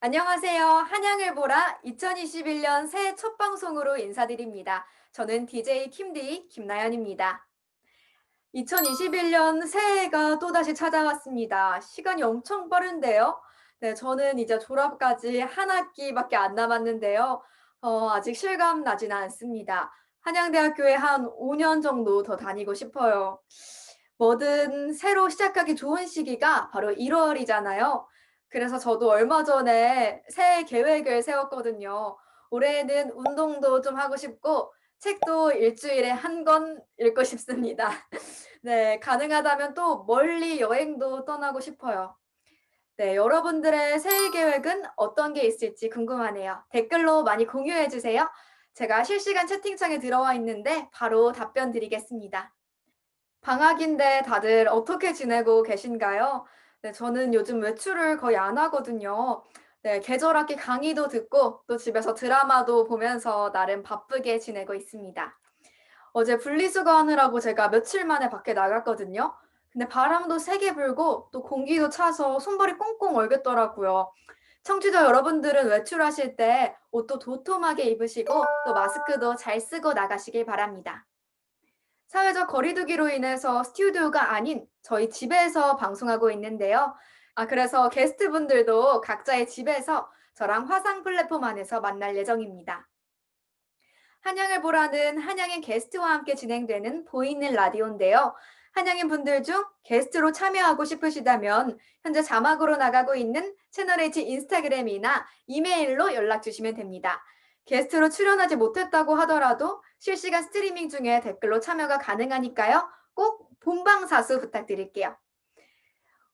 안녕하세요. 한양을 보라 2021년 새해 첫 방송으로 인사드립니다. 저는 DJ 김디 김나연입니다. 2021년 새해가 또다시 찾아왔습니다. 시간이 엄청 빠른데요. 네, 저는 이제 졸업까지 한 학기밖에 안 남았는데요. 어, 아직 실감 나지는 않습니다. 한양대학교에 한 5년 정도 더 다니고 싶어요. 뭐든 새로 시작하기 좋은 시기가 바로 1월이잖아요. 그래서 저도 얼마 전에 새해 계획을 세웠거든요. 올해는 운동도 좀 하고 싶고 책도 일주일에 한 권 읽고 싶습니다. 네, 가능하다면 또 멀리 여행도 떠나고 싶어요. 네, 여러분들의 새해 계획은 어떤 게 있을지 궁금하네요. 댓글로 많이 공유해 주세요. 제가 실시간 채팅창에 들어와 있는데 바로 답변 드리겠습니다. 방학인데 다들 어떻게 지내고 계신가요? 네, 저는 요즘 외출을 거의 안 하거든요. 네, 계절학기 강의도 듣고 또 집에서 드라마도 보면서 나름 바쁘게 지내고 있습니다. 어제 분리수거 하느라고 제가 며칠 만에 밖에 나갔거든요. 근데 바람도 세게 불고 또 공기도 차서 손발이 꽁꽁 얼겠더라고요. 청취자 여러분들은 외출하실 때 옷도 도톰하게 입으시고 또 마스크도 잘 쓰고 나가시길 바랍니다. 사회적 거리두기로 인해서 스튜디오가 아닌 저희 집에서 방송하고 있는데요. 아, 그래서 게스트분들도 각자의 집에서 저랑 화상 플랫폼 안에서 만날 예정입니다. 한양을 보라는 한양인 게스트와 함께 진행되는 보이는 라디오인데요. 한양인 분들 중 게스트로 참여하고 싶으시다면 현재 자막으로 나가고 있는 채널 H 인스타그램이나 이메일로 연락 주시면 됩니다. 게스트로 출연하지 못했다고 하더라도 실시간 스트리밍 중에 댓글로 참여가 가능하니까요. 꼭 본방사수 부탁드릴게요.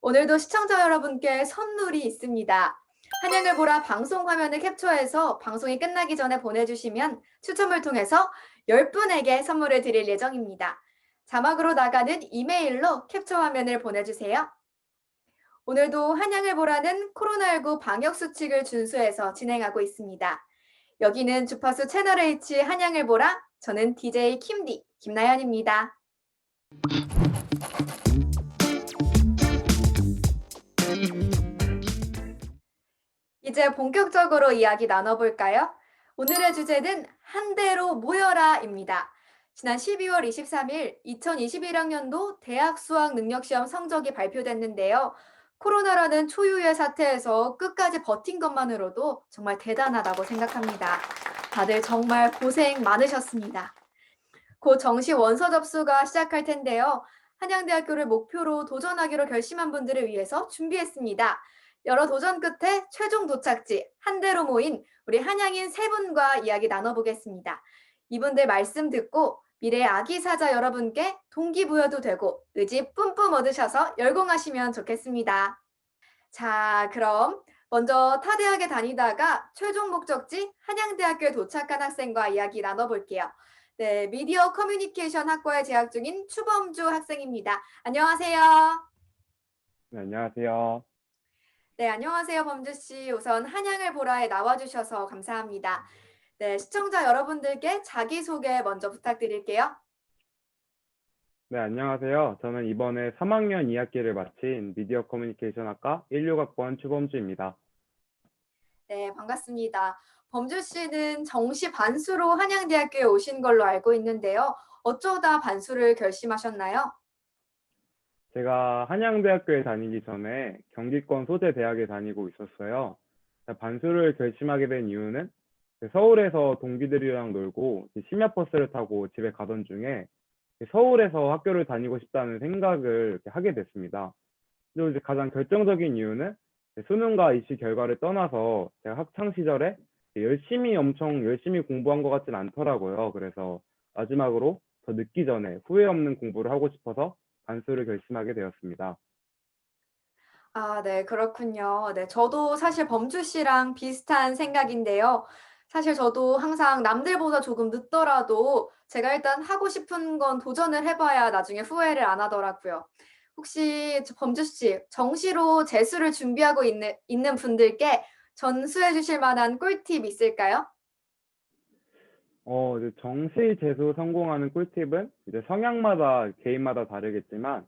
오늘도 시청자 여러분께 선물이 있습니다. 한양을 보라 방송 화면을 캡처해서 방송이 끝나기 전에 보내주시면 추첨을 통해서 10분에게 선물을 드릴 예정입니다. 자막으로 나가는 이메일로 캡처 화면을 보내주세요. 오늘도 한양을 보라는 코로나19 방역 수칙을 준수해서 진행하고 있습니다. 여기는 주파수 채널 H 한양을 보라. 저는 DJ 김디 김나연입니다. 이제 본격적으로 이야기 나눠볼까요? 오늘의 주제는 한 대로 모여라입니다. 지난 12월 23일 2021학년도 대학 수학 능력 시험 성적이 발표됐는데요. 코로나라는 초유의 사태에서 끝까지 버틴 것만으로도 정말 대단하다고 생각합니다. 다들 정말 고생 많으셨습니다. 곧 정시 원서 접수가 시작할 텐데요. 한양대학교를 목표로 도전하기로 결심한 분들을 위해서 준비했습니다. 여러 도전 끝에 최종 도착지 한 대로 모인 우리 한양인 세 분과 이야기 나눠보겠습니다. 이분들 말씀 듣고 미래의 아기 사자 여러분께 동기부여도 되고 의지 뿜뿜 얻으셔서 열공하시면 좋겠습니다. 자, 그럼 먼저 타 대학에 다니다가 최종 목적지 한양대학교에 도착한 학생과 이야기 나눠볼게요. 네, 미디어 커뮤니케이션 학과에 재학 중인 추범주 학생입니다. 안녕하세요. 네, 안녕하세요. 네, 안녕하세요, 범주 씨. 우선 한양을 보라에 나와주셔서 감사합니다. 네, 시청자 여러분들께 자기소개 먼저 부탁드릴게요. 네, 안녕하세요. 저는 이번에 3학년 2학기를 마친 미디어 커뮤니케이션 학과 16학번 추범주입니다. 네, 반갑습니다. 범주 씨는 정시 반수로 한양대학교에 오신 걸로 알고 있는데요. 어쩌다 반수를 결심하셨나요? 제가 한양대학교에 다니기 전에 경기권 소재 대학에 다니고 있었어요. 반수를 결심하게 된 이유는 서울에서 동기들이랑 놀고 심야 버스를 타고 집에 가던 중에 서울에서 학교를 다니고 싶다는 생각을 하게 됐습니다. 그리고 가장 결정적인 이유는 수능과 입시 결과를 떠나서 제가 학창 시절에 열심히 엄청 열심히 공부한 것 같진 않더라고요. 그래서 마지막으로 더 늦기 전에 후회 없는 공부를 하고 싶어서 반수를 결심하게 되었습니다. 아, 네, 그렇군요. 네, 저도 사실 범주 씨랑 비슷한 생각인데요. 사실 저도 항상 남들보다 조금 늦더라도 제가 일단 하고 싶은 건 도전을 해봐야 나중에 후회를 안 하더라고요. 혹시 저 범주 씨, 정시로 재수를 준비하고 있는, 있는 분들께 전수해 주실 만한 꿀팁 있을까요? 어, 이제 정시 재수 성공하는 꿀팁은 이제 성향마다 개인마다 다르겠지만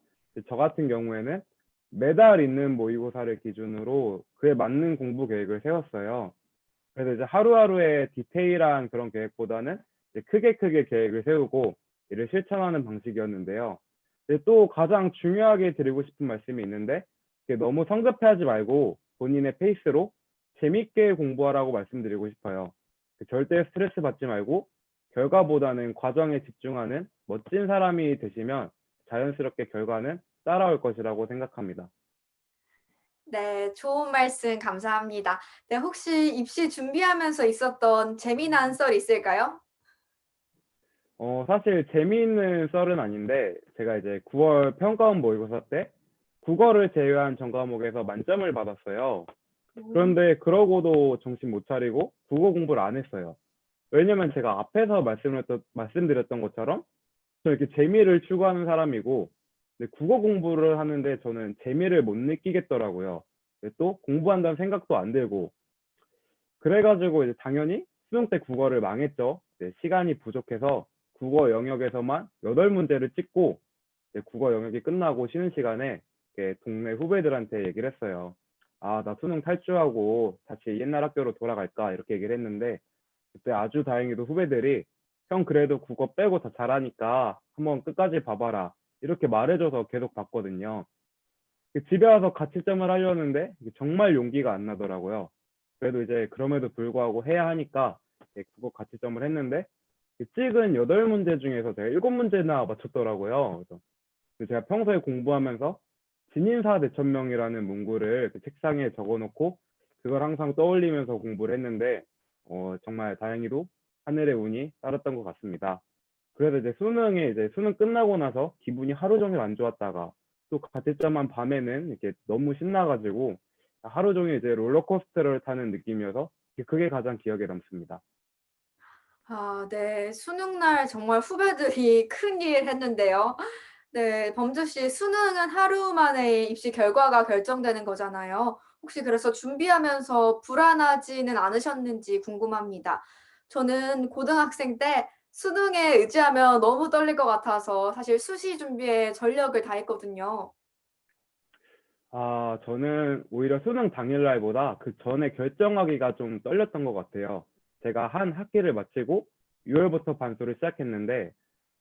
저 같은 경우에는 매달 있는 모의고사를 기준으로 그에 맞는 공부 계획을 세웠어요. 그래서 이제 하루하루의 디테일한 그런 계획보다는 이제 크게 크게 계획을 세우고 이를 실천하는 방식이었는데요. 이제 또 가장 중요하게 드리고 싶은 말씀이 있는데 너무 성급해하지 말고 본인의 페이스로 재밌게 공부하라고 말씀드리고 싶어요. 절대 스트레스 받지 말고 결과보다는 과정에 집중하는 멋진 사람이 되시면 자연스럽게 결과는 따라올 것이라고 생각합니다. 네, 좋은 말씀 감사합니다. 네, 혹시 입시 준비하면서 있었던 재미난 썰 있을까요? 어, 사실 재미있는 썰은 아닌데 제가 이제 9월 평가원 모의고사 때 국어를 제외한 전 과목에서 만점을 받았어요. 그런데 그러고도 정신 못 차리고 국어 공부를 안 했어요. 왜냐면 제가 앞에서 말씀을 또, 말씀드렸던 것처럼 저 이렇게 재미를 추구하는 사람이고 근데 국어 공부를 하는데 저는 재미를 못 느끼겠더라고요. 근데 또 공부한다는 생각도 안 들고 그래가지고 이제 당연히 수능 때 국어를 망했죠. 이제 시간이 부족해서 국어 영역에서만 8문제를 찍고 이제 국어 영역이 끝나고 쉬는 시간에 동네 후배들한테 얘기를 했어요. 아, 나 수능 탈주하고 다시 옛날 학교로 돌아갈까? 이렇게 얘기를 했는데 그때 아주 다행히도 후배들이 형 그래도 국어 빼고 다 잘하니까 한번 끝까지 봐봐라. 이렇게 말해줘서 계속 봤거든요. 그 집에 와서 가채점을 하려는데 정말 용기가 안 나더라고요. 그래도 이제 그럼에도 불구하고 해야 하니까 국어 가채점을 했는데 그 찍은 8문제 중에서 제가 7문제나 맞췄더라고요. 그래서 제가 평소에 공부하면서 진인사 대천명이라는 문구를 그 책상에 적어놓고 그걸 항상 떠올리면서 공부를 했는데 어, 정말 다행히도 하늘의 운이 따랐던 것 같습니다. 그래서 이제 수능에 이제 수능 끝나고 나서 기분이 하루 종일 안 좋았다가 또 가채점한 밤에는 이렇게 너무 신나가지고 하루 종일 이제 롤러코스터를 타는 느낌이어서 그게 가장 기억에 남습니다. 아, 네. 수능 날 정말 후배들이 큰일 했는데요. 네, 범주 씨, 수능은 하루 만에 입시 결과가 결정되는 거잖아요. 혹시 그래서 준비하면서 불안하지는 않으셨는지 궁금합니다. 저는 고등학생 때 수능에 의지하면 너무 떨릴 것 같아서 사실 수시 준비에 전력을 다했거든요. 아, 저는 오히려 수능 당일날보다 그 전에 결정하기가 좀 떨렸던 것 같아요. 제가 한 학기를 마치고 6월부터 반수를 시작했는데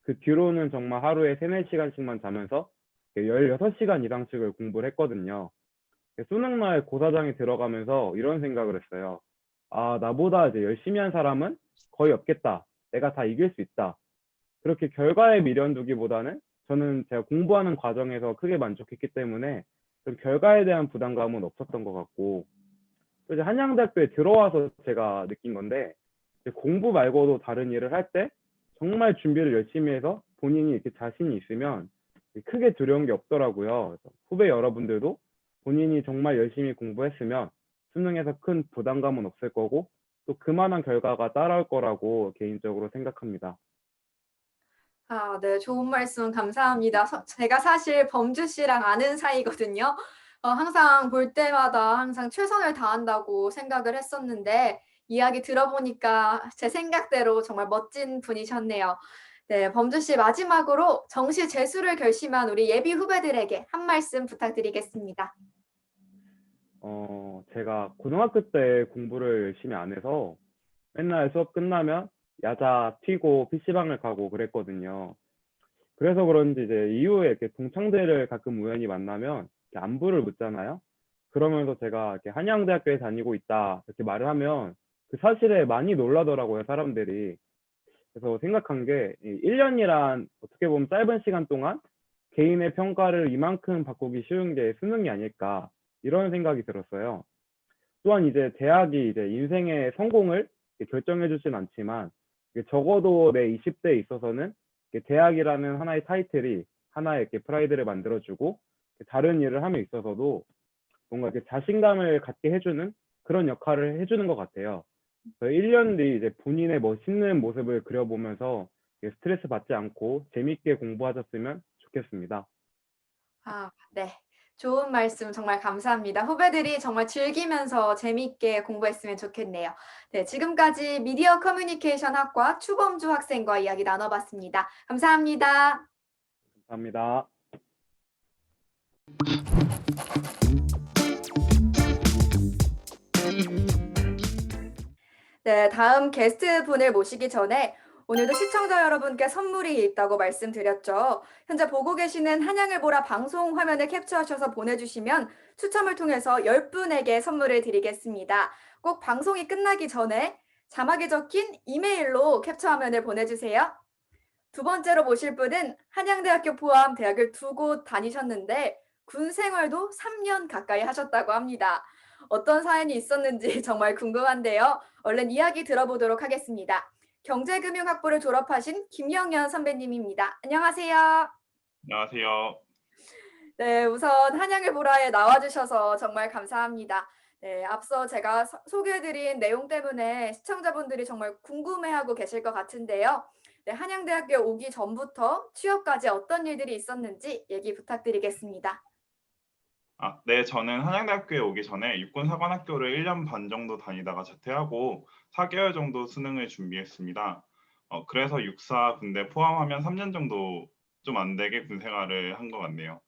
그 뒤로는 정말 하루에 3, 4시간씩만 자면서 16시간 이상씩을 공부를 했거든요. 수능날 고사장에 들어가면서 이런 생각을 했어요. 아, 나보다 이제 열심히 한 사람은 거의 없겠다. 내가 다 이길 수 있다. 그렇게 결과에 미련 두기보다는 저는 제가 공부하는 과정에서 크게 만족했기 때문에 좀 결과에 대한 부담감은 없었던 것 같고 또 이제 한양대학교에 들어와서 제가 느낀 건데 공부 말고도 다른 일을 할 때 정말 준비를 열심히 해서 본인이 이렇게 자신이 있으면 크게 두려운 게 없더라고요. 후배 여러분들도 본인이 정말 열심히 공부했으면 수능에서 큰 부담감은 없을 거고 또 그만한 결과가 따라올 거라고 개인적으로 생각합니다. 아, 네. 좋은 말씀 감사합니다. 서 제가 사실 범주 씨랑 아는 사이거든요. 어 항상 볼 때마다 항상 최선을 다한다고 생각을 했었는데 이야기 들어보니까 제 생각대로 정말 멋진 분이셨네요. 네, 범주 씨 마지막으로 정시 재수를 결심한 우리 예비 후배들에게 한 말씀 부탁드리겠습니다. 어, 제가 고등학교 때 공부를 열심히 안 해서 맨날 수업 끝나면 야자 튀고 PC방을 가고 그랬거든요. 그래서 그런지 이제 이후에 이렇게 동창들을 가끔 우연히 만나면 이렇게 안부를 묻잖아요. 그러면서 제가 이렇게 한양대학교에 다니고 있다 이렇게 말을 하면 그 사실에 많이 놀라더라고요, 사람들이. 그래서 생각한 게 1년이란 어떻게 보면 짧은 시간 동안 개인의 평가를 이만큼 바꾸기 쉬운 게 수능이 아닐까 이런 생각이 들었어요. 또한 이제 대학이 이제 인생의 성공을 결정해 주진 않지만 적어도 내 20대에 있어서는 대학이라는 하나의 타이틀이 하나의 이렇게 프라이드를 만들어주고 다른 일을 함에 있어서도 뭔가 이렇게 자신감을 갖게 해주는 그런 역할을 해주는 것 같아요. 그래서 1년 뒤 이제 본인의 멋있는 모습을 그려보면서 스트레스 받지 않고 재밌게 공부하셨으면 좋겠습니다. 아 네. 좋은 말씀 정말 감사합니다. 후배들이 정말 즐기면서 재미있게 공부했으면 좋겠네요. 네, 지금까지 미디어 커뮤니케이션 학과 추범주 학생과 이야기 나눠봤습니다. 감사합니다. 감사합니다. 네, 다음 게스트 분을 모시기 전에 오늘도 시청자 여러분께 선물이 있다고 말씀드렸죠. 현재 보고 계시는 한양을 보라 방송 화면을 캡처하셔서 보내주시면 추첨을 통해서 10분에게 선물을 드리겠습니다. 꼭 방송이 끝나기 전에 자막에 적힌 이메일로 캡처 화면을 보내주세요. 두 번째로 모실 분은 한양대학교 포함 대학을 두 곳 다니셨는데 군 생활도 3년 가까이 하셨다고 합니다. 어떤 사연이 있었는지 정말 궁금한데요. 얼른 이야기 들어보도록 하겠습니다. 경제금융학부를 졸업하신 김영현 선배님입니다. 안녕하세요. 안녕하세요. 네, 우선 한양을 보라에 나와주셔서 정말 감사합니다. 네, 앞서 제가 서- 소개해드린 내용 때문에 시청자분들이 정말 궁금해하고 계실 것 같은데요. 네, 한양대학교에 오기 전부터 취업까지 어떤 일들이 있었는지 얘기 부탁드리겠습니다. 아, 네, 저는 한양대학교에 오기 전에 육군사관학교를 1년 반 정도 다니다가 자퇴하고 4개월 정도 수능을 준비했습니다. 어, 그래서 육사 군대 포함하면 3년 정도 좀 안 되게 군 생활을 한 것 같네요.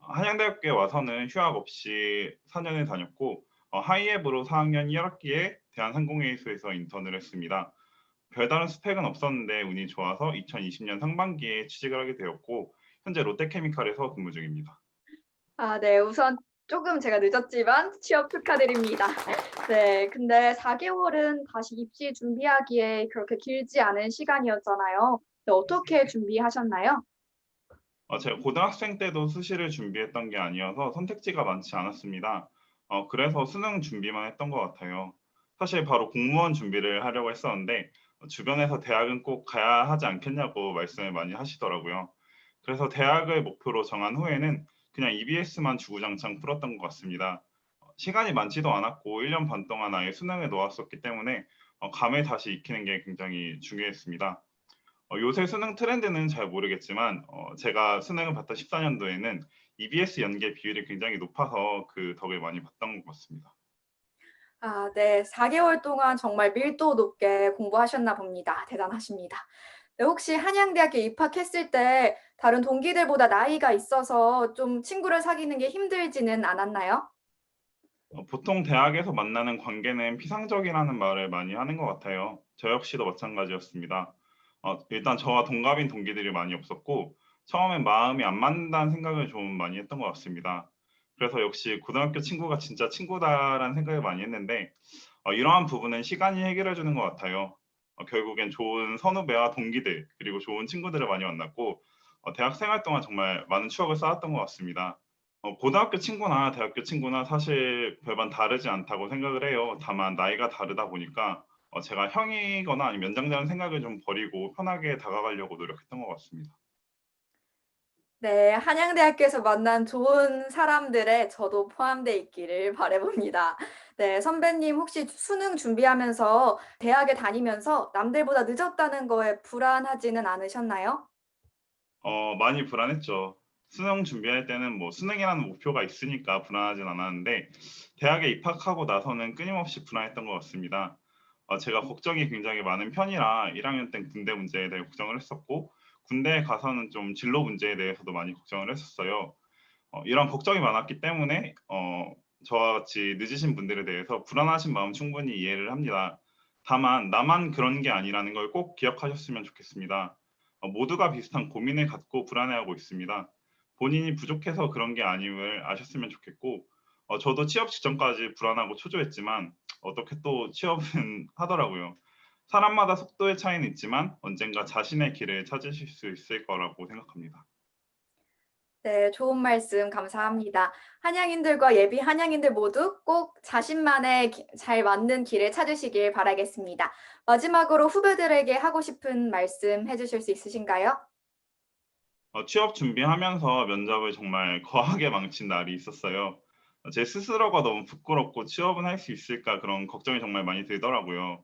어, 한양대학교에 와서는 휴학 없이 4년을 다녔고 어, 하이앱으로 4학년 1학기에 대한항공회의소에서 인턴을 했습니다. 별다른 스펙은 없었는데 운이 좋아서 2020년 상반기에 취직을 하게 되었고 현재 롯데케미칼에서 근무 중입니다. 아, 네. 우선 조금 제가 늦었지만 취업 축하드립니다. 네. 근데 4개월은 다시 입시 준비하기에 그렇게 길지 않은 시간이었잖아요. 네, 어떻게 준비하셨나요? 어, 제가 고등학생 때도 수시를 준비했던 게 아니어서 선택지가 많지 않았습니다. 어, 그래서 수능 준비만 했던 것 같아요. 사실 바로 공무원 준비를 하려고 했었는데 어, 주변에서 대학은 꼭 가야 하지 않겠냐고 말씀을 많이 하시더라고요. 그래서 대학을 목표로 정한 후에는 그냥 EBS만 주구장창 풀었던 것 같습니다. 어, 시간이 많지도 않았고 1년 반 동안 아예 수능에 놓았었기 때문에 어, 감을 다시 익히는 게 굉장히 중요했습니다. 어, 요새 수능 트렌드는 잘 모르겠지만 어, 제가 수능을 봤던 14년도에는 EBS 연계 비율이 굉장히 높아서 그 덕을 많이 봤던 것 같습니다. 아, 네. 4개월 동안 정말 밀도 높게 공부하셨나 봅니다. 대단하십니다. 네, 혹시 한양대학교 입학했을 때 다른 동기들보다 나이가 있어서 좀 친구를 사귀는 게 힘들지는 않았나요? 어, 보통 대학에서 만나는 관계는 피상적이라는 말을 많이 하는 것 같아요. 저 역시도 마찬가지였습니다. 어, 일단 저와 동갑인 동기들이 많이 없었고 처음엔 마음이 안 맞는다는 생각을 좀 많이 했던 것 같습니다. 그래서 역시 고등학교 친구가 진짜 친구다라는 생각을 많이 했는데 어, 이러한 부분은 시간이 해결해 주는 것 같아요. 어, 결국엔 좋은 선후배와 동기들 그리고 좋은 친구들을 많이 만났고 어, 대학 생활 동안 정말 많은 추억을 쌓았던 것 같습니다. 어, 고등학교 친구나 대학교 친구나 사실 별반 다르지 않다고 생각을 해요. 다만 나이가 다르다 보니까 어, 제가 형이거나 아니면 연장자는 생각을 좀 버리고 편하게 다가가려고 노력했던 것 같습니다. 네, 한양대학교에서 만난 좋은 사람들에 저도 포함되어 있기를 바라봅니다. 네, 선배님 혹시 수능 준비하면서 대학에 다니면서 남들보다 늦었다는 거에 불안하지는 않으셨나요? 어, 많이 불안했죠. 수능 준비할 때는 뭐 수능이라는 목표가 있으니까 불안하진 않았는데 대학에 입학하고 나서는 끊임없이 불안했던 것 같습니다. 어, 제가 걱정이 굉장히 많은 편이라 1학년 때 군대 문제에 대해 걱정을 했었고 군대에 가서는 좀 진로 문제에 대해서도 많이 걱정을 했었어요. 어, 이런 걱정이 많았기 때문에 어, 저와 같이 늦으신 분들에 대해서 불안하신 마음 충분히 이해를 합니다. 다만 나만 그런 게 아니라는 걸 꼭 기억하셨으면 좋겠습니다. 어, 모두가 비슷한 고민을 갖고 불안해하고 있습니다. 본인이 부족해서 그런 게 아님을 아셨으면 좋겠고 어, 저도 취업 직전까지 불안하고 초조했지만 어떻게 또 취업은 하더라고요. 사람마다 속도의 차이는 있지만 언젠가 자신의 길을 찾으실 수 있을 거라고 생각합니다. 네, 좋은 말씀 감사합니다. 한양인들과 예비 한양인들 모두 꼭 자신만의 기- 잘 맞는 길을 찾으시길 바라겠습니다. 마지막으로 후배들에게 하고 싶은 말씀 해주실 수 있으신가요? 어, 취업 준비하면서 면접을 정말 거하게 망친 날이 있었어요. 어, 제 스스로가 너무 부끄럽고 취업은 할 수 있을까 그런 걱정이 정말 많이 들더라고요.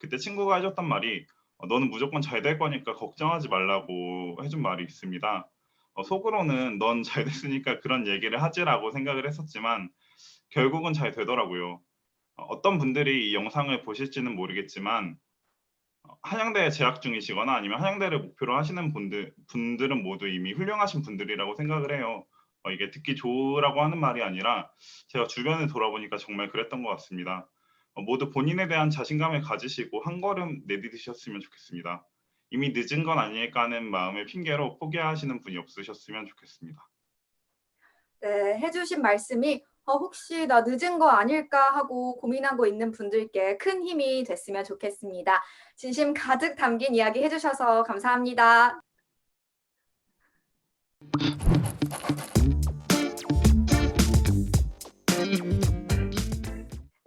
그때 친구가 해줬던 말이 어, 너는 무조건 잘 될 거니까 걱정하지 말라고 해준 말이 있습니다. 어, 속으로는 넌 잘 됐으니까 그런 얘기를 하지라고 생각을 했었지만 결국은 잘 되더라고요. 어, 어떤 분들이 이 영상을 보실지는 모르겠지만 어, 한양대에 재학 중이시거나 아니면 한양대를 목표로 하시는 분들 분들은 모두 이미 훌륭하신 분들이라고 생각을 해요. 어, 이게 듣기 좋으라고 하는 말이 아니라 제가 주변을 돌아보니까 정말 그랬던 것 같습니다. 어, 모두 본인에 대한 자신감을 가지시고 한 걸음 내디디셨으면 좋겠습니다. 이미 늦은 건 아닐까 하는 마음을 핑계로 포기하시는 분이 없으셨으면 좋겠습니다. 네, 해주신 말씀이 어, 혹시 나 늦은 거 아닐까 하고 고민하고 있는 분들께 큰 힘이 됐으면 좋겠습니다. 진심 가득 담긴 이야기 해주셔서 감사합니다.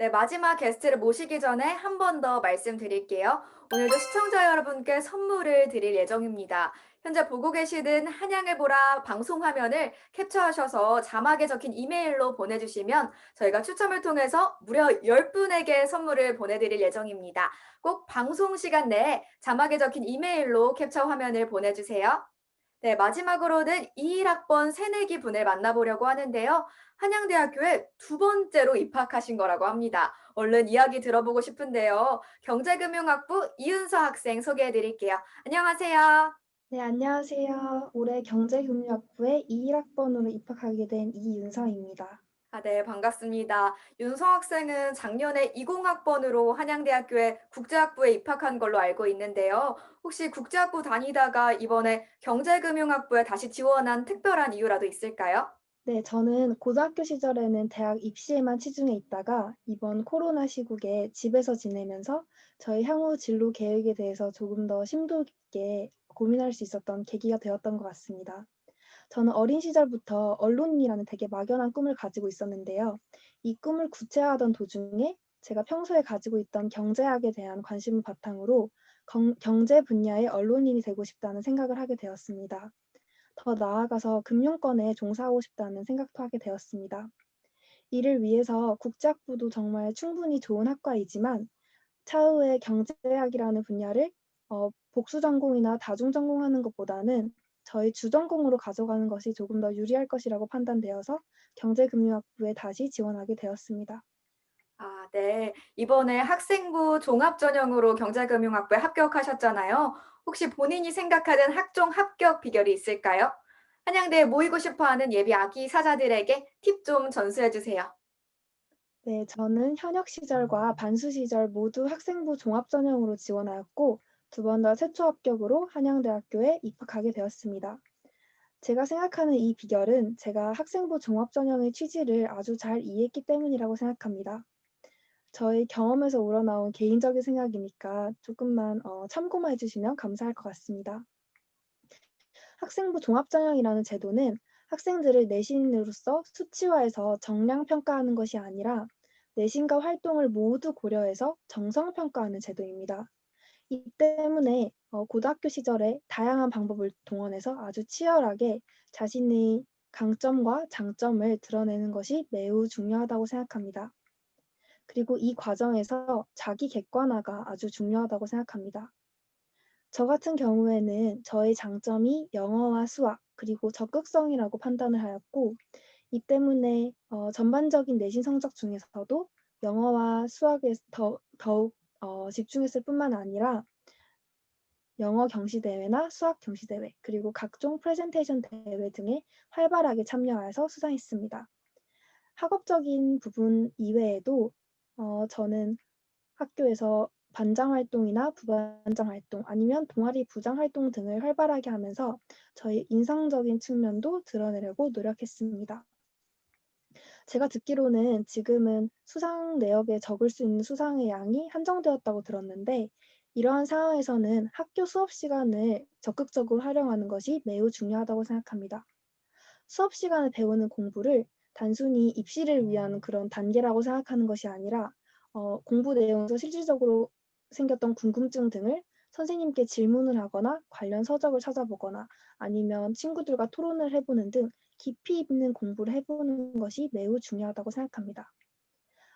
네, 마지막 게스트를 모시기 전에 한 번 더 말씀드릴게요. 오늘도 시청자 여러분께 선물을 드릴 예정입니다. 현재 보고 계시는 한양을 보라 방송 화면을 캡처하셔서 자막에 적힌 이메일로 보내주시면 저희가 추첨을 통해서 무려 10분에게 선물을 보내드릴 예정입니다. 꼭 방송 시간 내에 자막에 적힌 이메일로 캡처 화면을 보내주세요. 네, 마지막으로는 21학번 새내기 분을 만나보려고 하는데요. 한양대학교에 두 번째로 입학하신 거라고 합니다. 얼른 이야기 들어보고 싶은데요. 경제금융학부 이은서 학생 소개해 드릴게요. 안녕하세요. 네, 안녕하세요. 올해 경제금융학부에 21학번으로 입학하게 된 이윤서입니다. 아, 네, 반갑습니다. 윤성 학생은 작년에 20학번으로 한양대학교에 국제학부에 입학한 걸로 알고 있는데요. 혹시 국제학부 다니다가 이번에 경제금융학부에 다시 지원한 특별한 이유라도 있을까요? 네, 저는 고등학교 시절에는 대학 입시에만 치중해 있다가 이번 코로나 시국에 집에서 지내면서 저희 향후 진로 계획에 대해서 조금 더 심도 깊게 고민할 수 있었던 계기가 되었던 것 같습니다. 저는 어린 시절부터 언론인이라는 되게 막연한 꿈을 가지고 있었는데요. 이 꿈을 구체화하던 도중에 제가 평소에 가지고 있던 경제학에 대한 관심을 바탕으로 경, 경제 분야의 언론인이 되고 싶다는 생각을 하게 되었습니다. 더 나아가서 금융권에 종사하고 싶다는 생각도 하게 되었습니다. 이를 위해서 국제학부도 정말 충분히 좋은 학과이지만 차후에 경제학이라는 분야를 어, 복수 전공이나 다중 전공하는 것보다는 저희 주전공으로 가져가는 것이 조금 더 유리할 것이라고 판단되어서 경제금융학부에 다시 지원하게 되었습니다. 아, 네. 이번에 학생부 종합 전형으로 경제금융학부에 합격하셨잖아요. 혹시 본인이 생각하는 학종 합격 비결이 있을까요? 한양대에 모이고 싶어 하는 예비 아기 사자들에게 팁 좀 전수해 주세요. 네, 저는 현역 시절과 반수 시절 모두 학생부 종합 전형으로 지원하였고 두번더 최초 합격으로 한양대학교에 입학하게 되었습니다. 제가 생각하는 이 비결은 제가 학생부 종합 전형의 취지를 아주 잘 이해했기 때문이라고 생각합니다. 저의 경험에서 우러나온 개인적인 생각이니까 조금만 어, 참고만 해주시면 감사할 것 같습니다. 학생부 종합 전형이라는 제도는 학생들을 내신으로서 수치화해서 정량 평가하는 것이 아니라 내신과 활동을 모두 고려해서 정성 평가하는 제도입니다. 이 때문에 어, 고등학교 시절에 다양한 방법을 동원해서 아주 치열하게 자신의 강점과 장점을 드러내는 것이 매우 중요하다고 생각합니다. 그리고 이 과정에서 자기 객관화가 아주 중요하다고 생각합니다. 저 같은 경우에는 저의 장점이 영어와 수학, 그리고 적극성이라고 판단을 하였고, 이 때문에 어, 전반적인 내신 성적 중에서도 영어와 수학에 더, 더욱 어, 집중했을 뿐만 아니라 영어 경시대회나 수학 경시대회, 그리고 각종 프레젠테이션 대회 등에 활발하게 참여하여서 수상했습니다. 학업적인 부분 이외에도 어, 저는 학교에서 반장 활동이나 부반장 활동 아니면 동아리 부장 활동 등을 활발하게 하면서 저희 인성적인 측면도 드러내려고 노력했습니다. 제가 듣기로는 지금은 수상 내역에 적을 수 있는 수상의 양이 한정되었다고 들었는데 이러한 상황에서는 학교 수업 시간을 적극적으로 활용하는 것이 매우 중요하다고 생각합니다. 수업 시간에 배우는 공부를 단순히 입시를 위한 그런 단계라고 생각하는 것이 아니라 어, 공부 내용에서 실질적으로 생겼던 궁금증 등을 선생님께 질문을 하거나 관련 서적을 찾아보거나 아니면 친구들과 토론을 해보는 등 깊이 있는 공부를 해보는 것이 매우 중요하다고 생각합니다.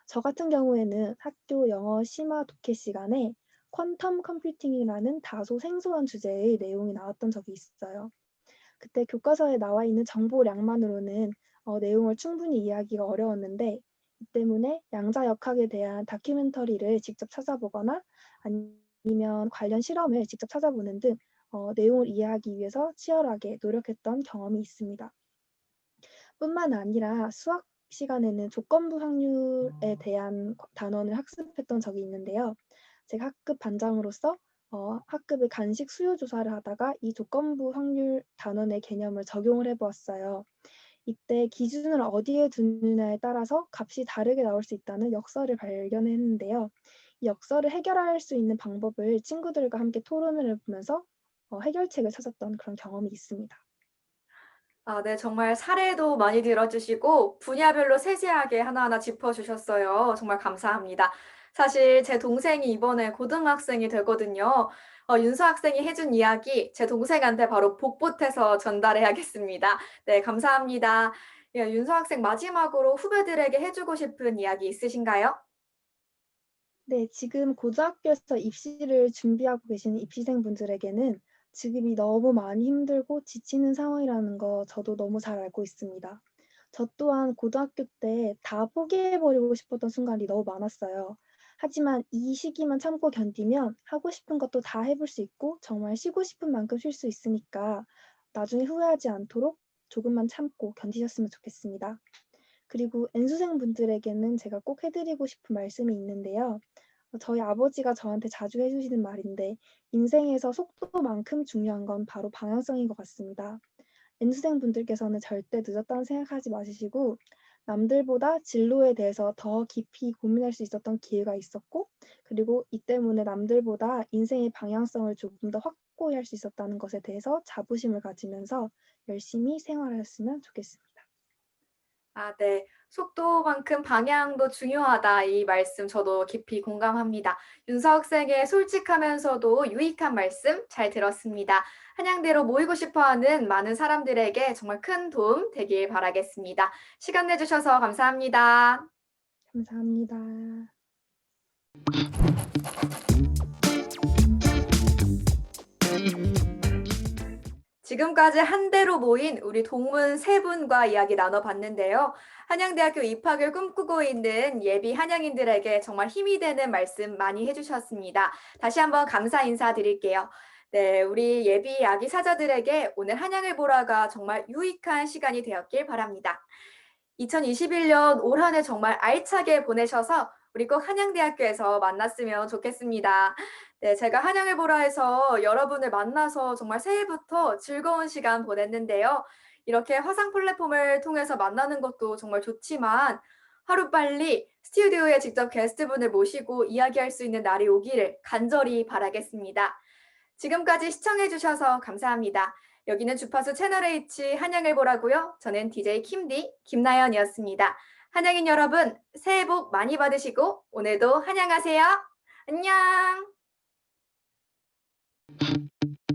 저 같은 경우에는 학교 영어 심화 독해 시간에 퀀텀 컴퓨팅이라는 다소 생소한 주제의 내용이 나왔던 적이 있어요. 그때 교과서에 나와 있는 정보량만으로는 어, 내용을 충분히 이해하기가 어려웠는데 이 때문에 양자역학에 대한 다큐멘터리를 직접 찾아보거나 아니면 관련 실험을 직접 찾아보는 등 어, 내용을 이해하기 위해서 치열하게 노력했던 경험이 있습니다. 뿐만 아니라 수학 시간에는 조건부 확률에 대한 거- 단원을 학습했던 적이 있는데요. 제가 학급 반장으로서 어, 학급의 간식 수요 조사를 하다가 이 조건부 확률 단원의 개념을 적용을 해보았어요. 이때 기준을 어디에 두느냐에 따라서 값이 다르게 나올 수 있다는 역설을 발견했는데요. 이 역설을 해결할 수 있는 방법을 친구들과 함께 토론을 해보면서 어, 해결책을 찾았던 그런 경험이 있습니다. 아, 네, 정말 사례도 많이 들어주시고 분야별로 세세하게 하나하나 짚어주셨어요. 정말 감사합니다. 사실 제 동생이 이번에 고등학생이 되거든요. 어, 윤서 학생이 해준 이야기 제 동생한테 바로 복붙해서 전달해야겠습니다. 네, 감사합니다. 예, 윤서 학생 마지막으로 후배들에게 해주고 싶은 이야기 있으신가요? 네, 지금 고등학교에서 입시를 준비하고 계시는 입시생분들에게는 지금이 너무 많이 힘들고 지치는 상황이라는 거 저도 너무 잘 알고 있습니다. 저 또한 고등학교 때 다 포기해버리고 싶었던 순간이 너무 많았어요. 하지만 이 시기만 참고 견디면 하고 싶은 것도 다 해볼 수 있고 정말 쉬고 싶은 만큼 쉴 수 있으니까 나중에 후회하지 않도록 조금만 참고 견디셨으면 좋겠습니다. 그리고 N수생분들에게는 제가 꼭 해드리고 싶은 말씀이 있는데요. 어, 저희 아버지가 저한테 자주 해주시는 말인데 인생에서 속도만큼 중요한 건 바로 방향성인 것 같습니다. N수생 분들께서는 절대 늦었다는 생각하지 마시고 남들보다 진로에 대해서 더 깊이 고민할 수 있었던 기회가 있었고 그리고 이 때문에 남들보다 인생의 방향성을 조금 더 확고히 할 수 있었다는 것에 대해서 자부심을 가지면서 열심히 생활하셨으면 좋겠습니다. 아, 네. 속도만큼 방향도 중요하다. 이 말씀 저도 깊이 공감합니다. 윤서 학생의 솔직하면서도 유익한 말씀 잘 들었습니다. 한양대로 모이고 싶어 하는 많은 사람들에게 정말 큰 도움 되길 바라겠습니다. 시간 내주셔서 감사합니다. 감사합니다. 지금까지 한대로 모인 우리 동문 세 분과 이야기 나눠봤는데요. 한양대학교 입학을 꿈꾸고 있는 예비 한양인들에게 정말 힘이 되는 말씀 많이 해주셨습니다. 다시 한번 감사 인사드릴게요. 네, 우리 예비 아기 사자들에게 오늘 한양을 보라가 정말 유익한 시간이 되었길 바랍니다. 2021년 올 한 해 정말 알차게 보내셔서 우리 꼭 한양대학교에서 만났으면 좋겠습니다. 네, 제가 한양을 보라 해서 여러분을 만나서 정말 새해부터 즐거운 시간 보냈는데요. 이렇게 화상 플랫폼을 통해서 만나는 것도 정말 좋지만 하루빨리 스튜디오에 직접 게스트분을 모시고 이야기할 수 있는 날이 오기를 간절히 바라겠습니다. 지금까지 시청해주셔서 감사합니다. 여기는 주파수 채널 H 한양을 보라고요. 저는 DJ 김디 김나연이었습니다. 한양인 여러분, 새해 복 많이 받으시고 오늘도 한양하세요. 안녕! Thank you.